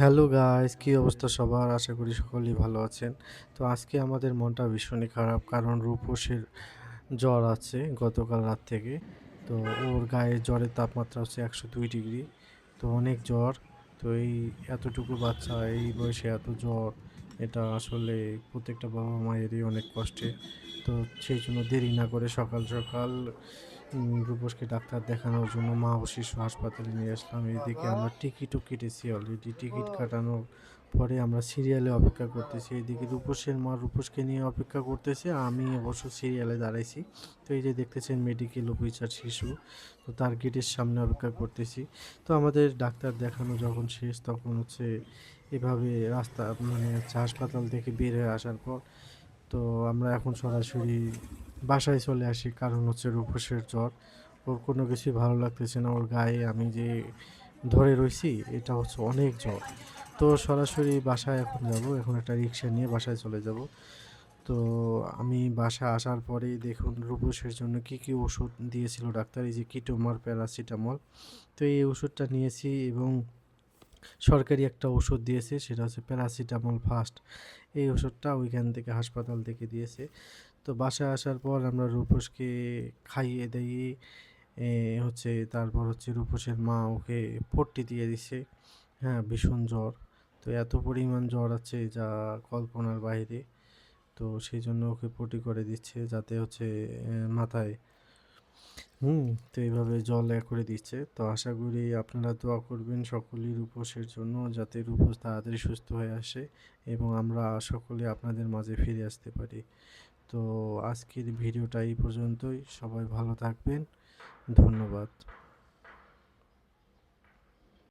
Hello guys, কী অবস্থা সবার? আশা করি সকলেই ভালো আছেন। তো আজকে আমাদের মনটা ভীষণই খারাপ, কারণ রূপসের জ্বর আছে গতকাল রাত থেকে। তো ওর গায়ে জ্বরের তাপমাত্রা হচ্ছে একশো দুই ডিগ্রি। তো অনেক জ্বর। তো এই এতটুকু বাচ্চা, এই বয়সে এত জ্বর, এটা আসলে প্রত্যেকটা বাবা মায়েরই অনেক কষ্টে তো সেই জন্য দেরি না করে সকাল সকাল রূপসকে ডাক্তার দেখানোর জন্য মা ও শিশু হাসপাতালে নিয়ে আসলাম। এদিকে আমরা টিকিটও কেটেছি অলরেডি টিকিট কাটানোর পরে আমরা সিরিয়ালে অপেক্ষা করতেছি। এদিকে রূপসের মা রূপসকে নিয়ে অপেক্ষা করতেছে। আমি অবশ্য সিরিয়ালে দাঁড়াইছি। তো এই যে দেখতেছেন মেডিকেল অফিসার শিশু তো তার গেটের সামনে অপেক্ষা করতেছি। তো আমাদের ডাক্তার দেখানো যখন শেষ তখন হচ্ছে এভাবে রাস্তা মানে হচ্ছে হাসপাতাল থেকে বের হয়ে আসার পর তো আমরা এখন সরাসরি বাসায় চলে আসি, কারণ হচ্ছে রূপসের জ্বর। ওর কোনো কিছুই ভালো লাগতেছে না, ওর গায়ে আমি যে ধরে রয়েছি এটা হচ্ছে অনেক জ্বর। তো সরাসরি বাসায় এখন যাব, এখন একটা রিক্সা নিয়ে বাসায় চলে যাব। তো আমি বাসায় আসার পরেই দেখুন রূপসের জন্য কি কি ওষুধ দিয়েছিল ডাক্তার, এই যে কিটোমার প্যারাসিটামল। তো এই ওষুধটা নিয়েছি এবং সরকারি একটা ওষুধ দিয়েছে, সেটা হচ্ছে প্যারাসিটামল ফার্স্ট এই ওষুধটা ওইখান থেকে হাসপাতাল থেকে দিয়েছে। তো বাসায় আসার পর আমরা রূপসকে খাইয়ে দিয়ে হচ্ছে তারপর হচ্ছে রূপসের মা ওকে পট্টি দিয়ে দিছে। হ্যাঁ ভীষণ জ্বর। তো এত পরিমাণ জ্বর আছে যা কল্পনার বাইরে। তো সেই জন্য ওকে পটি করে দিচ্ছে যাতে হচ্ছে মাথায়। হুম, তো এইভাবে জল এ করে দিচ্ছে। তো আশা করি আপনারা দোয়া করবেন সকলেই রূপসের জন্য যাতে রূপস তাড়াতাড়ি সুস্থ হয়ে আসে এবং আমরা সকলে আপনাদের মাঝে ফিরে আসতে পারি। তো আজকের ভিডিওটা এই পর্যন্তই। সবাই ভালো থাকবেন। ধন্যবাদ।